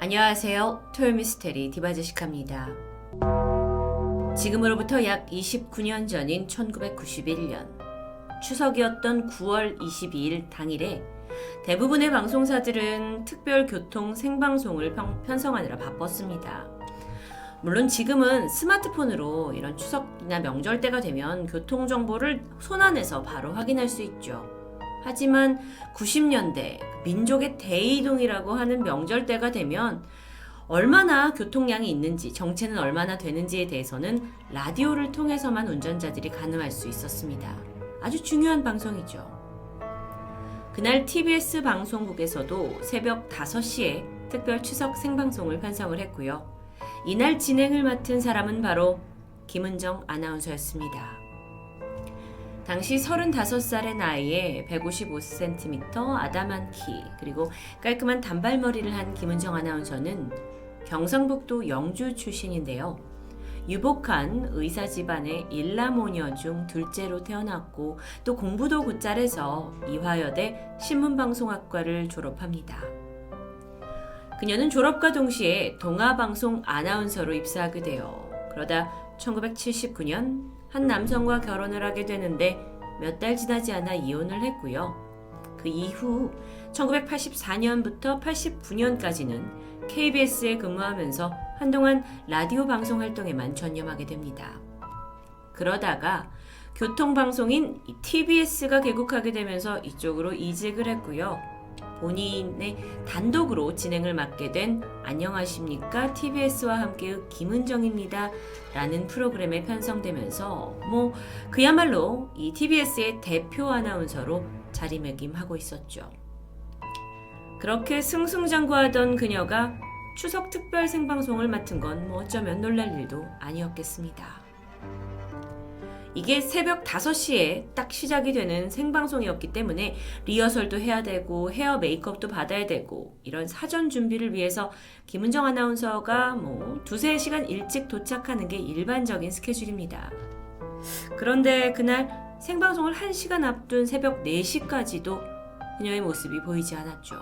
안녕하세요. 토요미스테리 디바제시카입니다. 지금으로부터 약 29년 전인 1991년 추석이었던 9월 22일 당일에 대부분의 방송사들은 특별 교통 생방송을 편- 편성하느라 바빴습니다. 물론 지금은 스마트폰으로 이런 추석이나 명절 때가 되면 교통 정보를 손안에서 바로 확인할 수 있죠. 하지만 90년대 민족의 대이동이라고 하는 명절 때가 되면 얼마나 교통량이 있는지 정체는 얼마나 되는지에 대해서는 라디오를 통해서만 운전자들이 가늠할 수 있었습니다. 아주 중요한 방송이죠. 그날 TBS 방송국에서도 새벽 5시에 특별 추석 생방송을 편성을 했고요. 이날 진행을 맡은 사람은 바로 김은정 아나운서였습니다. 당시 35살의 나이에 155cm 아담한 키 그리고 깔끔한 단발머리를 한 김은정 아나운서는 경상북도 영주 출신인데요. 유복한 의사 집안의 일라모녀 중 둘째로 태어났고 또 공부도 곧잘해서 이화여대 신문방송학과를 졸업합니다. 그녀는 졸업과 동시에 동아방송 아나운서로 입사하게 돼요. 그러다 1979년 한 남성과 결혼을 하게 되는데 몇 달 지나지 않아 이혼을 했고요. 그 이후 1984년부터 89년까지는 KBS에 근무하면서 한동안 라디오 방송 활동에만 전념하게 됩니다. 그러다가 교통방송인 TBS가 개국하게 되면서 이쪽으로 이직을 했고요. 본인의 단독으로 진행을 맡게 된 안녕하십니까 TBS와 함께의 김은정입니다 라는 프로그램에 편성되면서 뭐 그야말로 이 TBS의 대표 아나운서로 자리매김하고 있었죠. 그렇게 승승장구하던 그녀가 추석 특별 생방송을 맡은 건 뭐 어쩌면 놀랄 일도 아니었겠습니다. 이게 새벽 5시에 딱 시작이 되는 생방송이었기 때문에 리허설도 해야 되고 헤어 메이크업도 받아야 되고 이런 사전 준비를 위해서 김은정 아나운서가 뭐 두세 시간 일찍 도착하는 게 일반적인 스케줄입니다. 그런데 그날 생방송을 1시간 앞둔 새벽 4시까지도 그녀의 모습이 보이지 않았죠.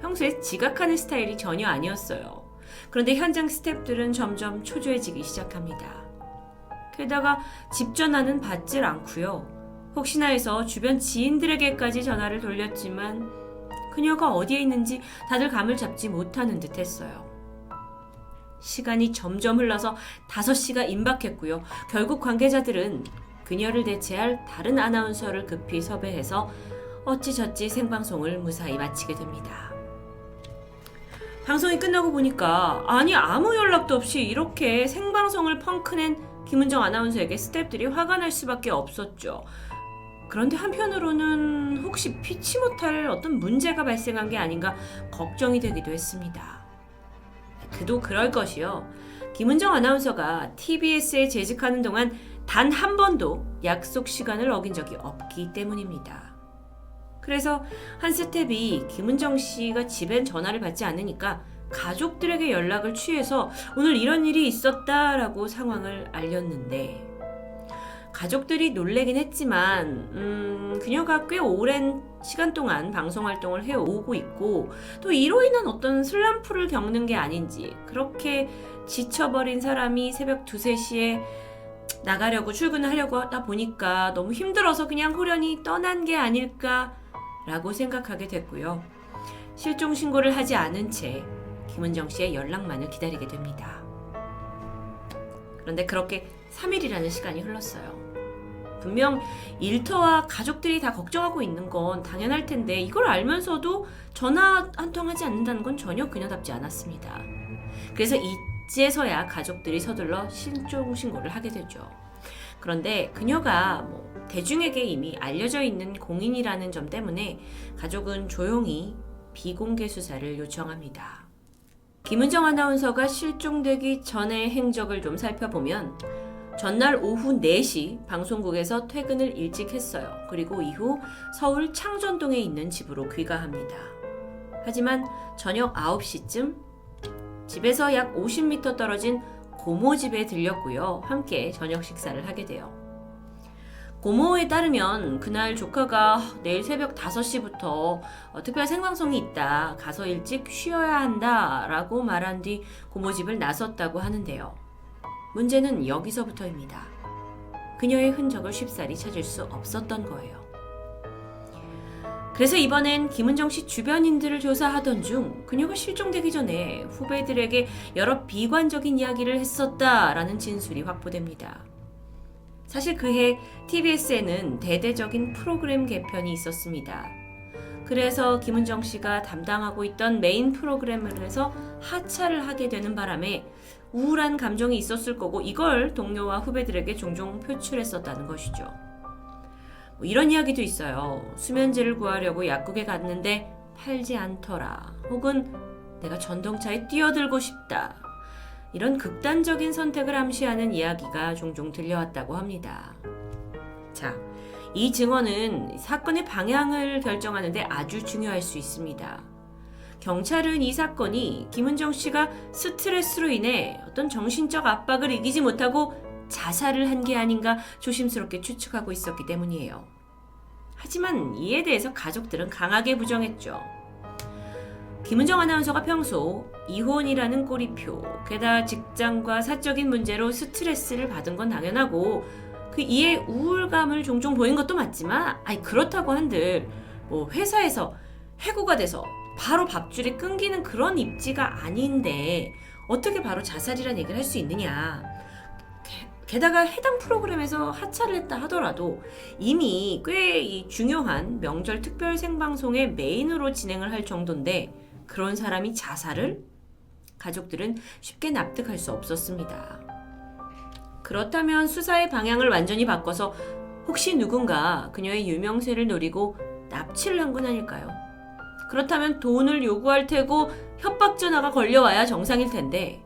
평소에 지각하는 스타일이 전혀 아니었어요. 그런데 현장 스태프들은 점점 초조해지기 시작합니다. 게다가 집 전화는 받질 않고요. 혹시나 해서 주변 지인들에게까지 전화를 돌렸지만 그녀가 어디에 있는지 다들 감을 잡지 못하는 듯 했어요. 시간이 점점 흘러서 5시가 임박했고요. 결국 관계자들은 그녀를 대체할 다른 아나운서를 급히 섭외해서 어찌저찌 생방송을 무사히 마치게 됩니다. 방송이 끝나고 보니까 아니 아무 연락도 없이 이렇게 생방송을 펑크낸 김은정 아나운서에게 스태프들이 화가 날 수밖에 없었죠. 그런데 한편으로는 혹시 피치 못할 어떤 문제가 발생한 게 아닌가 걱정이 되기도 했습니다. 그도 그럴 것이요. 김은정 아나운서가 TBS에 재직하는 동안 단 한 번도 약속 시간을 어긴 적이 없기 때문입니다. 그래서 한 스텝이 김은정 씨가 집엔 전화를 받지 않으니까 가족들에게 연락을 취해서 오늘 이런 일이 있었다라고 상황을 알렸는데 가족들이 놀래긴 했지만 음, 그녀가 꽤 오랜 시간 동안 방송 활동을 해오고 있고 또 이로 인한 어떤 슬럼프를 겪는 게 아닌지 그렇게 지쳐버린 사람이 새벽 2, 3시에 나가려고 출근을 하려고 하다 보니까 너무 힘들어서 그냥 호련히 떠난 게 아닐까라고 생각하게 됐고요. 실종 신고를 하지 않은 채 김은정 씨의 연락만을 기다리게 됩니다. 그런데 그렇게 3일이라는 시간이 흘렀어요. 분명 일터와 가족들이 다 걱정하고 있는 건 당연할 텐데 이걸 알면서도 전화 한 통 하지 않는다는 건 전혀 그녀답지 않았습니다. 그래서 이제서야 가족들이 서둘러 실종 신고를 하게 되죠. 그런데 그녀가 뭐 대중에게 이미 알려져 있는 공인이라는 점 때문에 가족은 조용히 비공개 수사를 요청합니다. 김은정 아나운서가 실종되기 전의 행적을 좀 살펴보면 전날 오후 4시 방송국에서 퇴근을 일찍 했어요. 그리고 이후 서울 창전동에 있는 집으로 귀가합니다. 하지만 저녁 9시쯤 집에서 약 50m 떨어진 고모 집에 들렸고요. 함께 저녁 식사를 하게 돼요. 고모에 따르면 그날 조카가 내일 새벽 5시부터 어, 특별 생방송이 있다. 가서 일찍 쉬어야 한다. 라고 말한 뒤 고모 집을 나섰다고 하는데요. 문제는 여기서부터입니다. 그녀의 흔적을 쉽사리 찾을 수 없었던 거예요. 그래서 이번엔 김은정 씨 주변인들을 조사하던 중 그녀가 실종되기 전에 후배들에게 여러 비관적인 이야기를 했었다라는 진술이 확보됩니다. 사실 그해 TBS에는 대대적인 프로그램 개편이 있었습니다. 그래서 김은정 씨가 담당하고 있던 메인 프로그램을 해서 하차를 하게 되는 바람에 우울한 감정이 있었을 거고 이걸 동료와 후배들에게 종종 표출했었다는 것이죠. 뭐 이런 이야기도 있어요. 수면제를 구하려고 약국에 갔는데 팔지 않더라. 혹은 내가 전동차에 뛰어들고 싶다. 이런 극단적인 선택을 암시하는 이야기가 종종 들려왔다고 합니다. 자, 이 증언은 사건의 방향을 결정하는데 아주 중요할 수 있습니다. 경찰은 이 사건이 김은정 씨가 스트레스로 인해 어떤 정신적 압박을 이기지 못하고 자살을 한 게 아닌가 조심스럽게 추측하고 있었기 때문이에요. 하지만 이에 대해서 가족들은 강하게 부정했죠. 김은정 아나운서가 평소 이혼이라는 꼬리표, 게다가 직장과 사적인 문제로 스트레스를 받은 건 당연하고 그 이에 우울감을 종종 보인 것도 맞지만 아니 그렇다고 한들 뭐 회사에서 해고가 돼서 바로 밥줄이 끊기는 그런 입지가 아닌데 어떻게 바로 자살이란 얘기를 할 수 있느냐. 게- 게다가 해당 프로그램에서 하차를 했다 하더라도 이미 꽤이 중요한 명절 특별 생방송의 메인으로 진행을 할 정도인데 그런 사람이 자살을? 가족들은 쉽게 납득할 수 없었습니다. 그렇다면 수사의 방향을 완전히 바꿔서 혹시 누군가 그녀의 유명세를 노리고 납치를 한 건 아닐까요? 그렇다면 돈을 요구할 테고 협박 전화가 걸려와야 정상일 텐데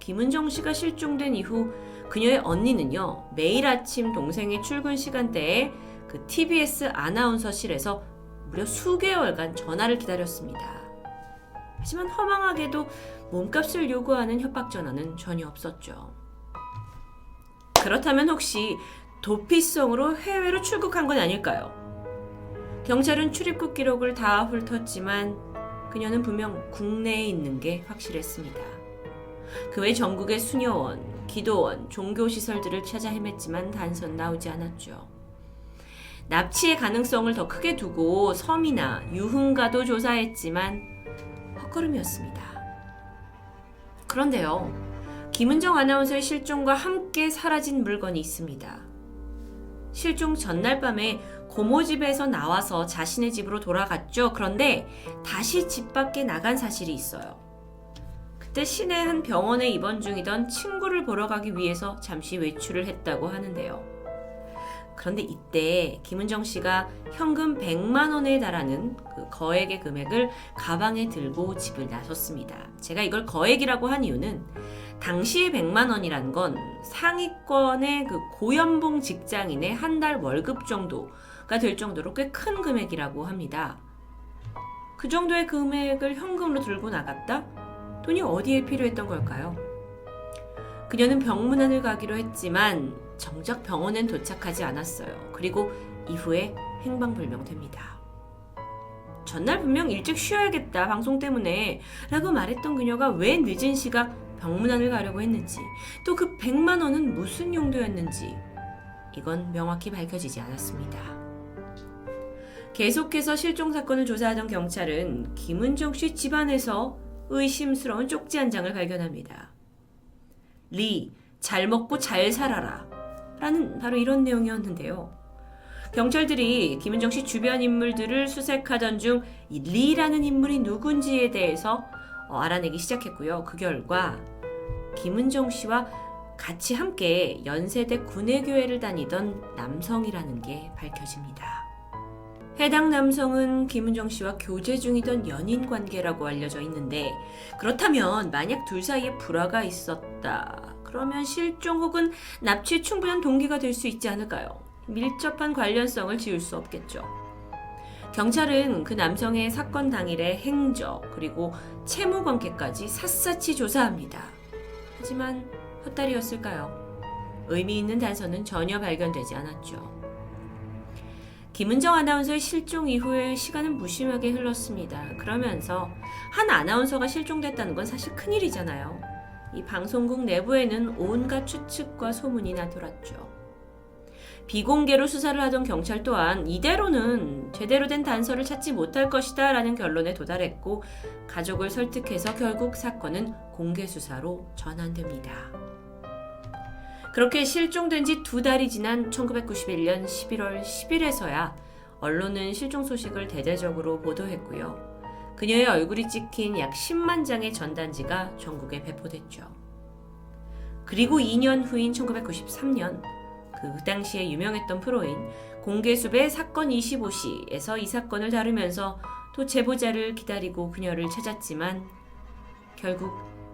김은정 씨가 실종된 이후 그녀의 언니는요 매일 아침 동생의 출근 시간대에 그 TBS 아나운서실에서 무려 수개월간 전화를 기다렸습니다. 하지만 허망하게도 몸값을 요구하는 협박 전화는 전혀 없었죠. 그렇다면 혹시 도피성으로 해외로 출국한 건 아닐까요? 경찰은 출입국 기록을 다 훑었지만 그녀는 분명 국내에 있는 게 확실했습니다. 그 외 전국의 수녀원, 기도원, 종교시설들을 찾아 헤맸지만 단선 나오지 않았죠. 납치의 가능성을 더 크게 두고 섬이나 유흥가도 조사했지만 헛걸음이었습니다. 그런데요, 김은정 아나운서의 실종과 함께 사라진 물건이 있습니다. 실종 전날 밤에 고모 집에서 나와서 자신의 집으로 돌아갔죠. 그런데 다시 집 밖에 나간 사실이 있어요. 그때 시내 한 병원에 입원 중이던 친구를 보러 가기 위해서 잠시 외출을 했다고 하는데요. 그런데 이때 김은정 씨가 현금 100만 원에 달하는 그 거액의 금액을 가방에 들고 집을 나섰습니다. 제가 이걸 거액이라고 한 이유는 당시의 100만 원이란 건 상위권의 그 고연봉 직장인의 한 달 월급 정도가 될 정도로 꽤 큰 금액이라고 합니다. 그 정도의 금액을 현금으로 들고 나갔다? 돈이 어디에 필요했던 걸까요? 그녀는 병문안을 가기로 했지만 정작 병원엔 도착하지 않았어요. 그리고 이후에 행방불명됩니다. 전날 분명 일찍 쉬어야겠다 방송 때문에 라고 말했던 그녀가 왜 늦은 시각 병문안을 가려고 했는지 또 그 100만 원은 무슨 용도였는지 이건 명확히 밝혀지지 않았습니다. 계속해서 실종 사건을 조사하던 경찰은 김은정 씨 집안에서 의심스러운 쪽지 한 장을 발견합니다. 리, 잘 먹고 잘 살아라. 라는 바로 이런 내용이었는데요. 경찰들이 김은정 씨 주변 인물들을 수색하던 중이 리라는 인물이 누군지에 대해서 어, 알아내기 시작했고요. 그 결과 김은정 씨와 같이 함께 연세대 군의교회를 다니던 남성이라는 게 밝혀집니다. 해당 남성은 김은정 씨와 교제 중이던 연인 관계라고 알려져 있는데 그렇다면 만약 둘 사이에 불화가 있었다. 그러면 실종 혹은 납치에 충분한 동기가 될 수 있지 않을까요? 밀접한 관련성을 지울 수 없겠죠. 경찰은 그 남성의 사건 당일의 행적 그리고 채무 관계까지 샅샅이 조사합니다. 하지만 헛다리였을까요? 의미 있는 단서는 전혀 발견되지 않았죠. 김은정 아나운서의 실종 이후에 시간은 무심하게 흘렀습니다. 그러면서 한 아나운서가 실종됐다는 건 사실 큰일이잖아요. 이 방송국 내부에는 온갖 추측과 소문이 나돌았죠. 비공개로 수사를 하던 경찰 또한 이대로는 제대로 된 단서를 찾지 못할 것이다 라는 결론에 도달했고 가족을 설득해서 결국 사건은 공개 수사로 전환됩니다. 그렇게 실종된 지 두 달이 지난 1991년 11월 10일에서야 언론은 실종 소식을 대대적으로 보도했고요. 그녀의 얼굴이 찍힌 약 10만 장의 전단지가 전국에 배포됐죠. 그리고 2년 후인 1993년 그 당시에 유명했던 프로인 공개수배 사건 25시에서 이 사건을 다루면서 또 제보자를 기다리고 그녀를 찾았지만 결국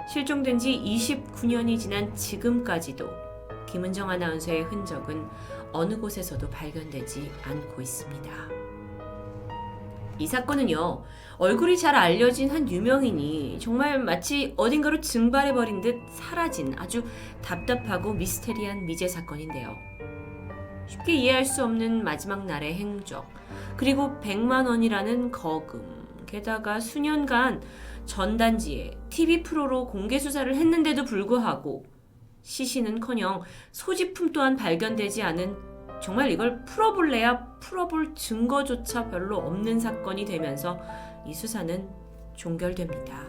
실종된 지 29년이 지난 지금까지도 김은정 아나운서의 흔적은 어느 곳에서도 발견되지 않고 있습니다. 이 사건은요, 얼굴이 잘 알려진 한 유명인이 정말 마치 어딘가로 증발해버린 듯 사라진 아주 답답하고 미스테리한 미제 사건인데요. 쉽게 이해할 수 없는 마지막 날의 행적, 그리고 100만 원이라는 거금, 게다가 수년간 전단지에 TV 프로로 공개 수사를 했는데도 불구하고 시신은 커녕 소지품 또한 발견되지 않은 정말 이걸 풀어볼래야 풀어볼 증거조차 별로 없는 사건이 되면서 이 수사는 종결됩니다.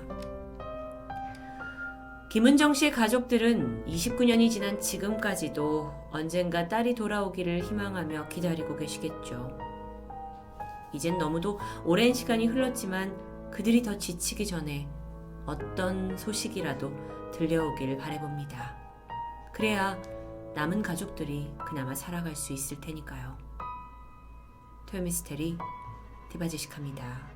김은정 씨의 가족들은 29년이 지난 지금까지도 언젠가 딸이 돌아오기를 희망하며 기다리고 계시겠죠. 이젠 너무도 오랜 시간이 흘렀지만 그들이 더 지치기 전에 어떤 소식이라도 들려오길 바래봅니다. 그래야 남은 가족들이 그나마 살아갈 수 있을 테니까요. 토요미스테리 디바제식합니다.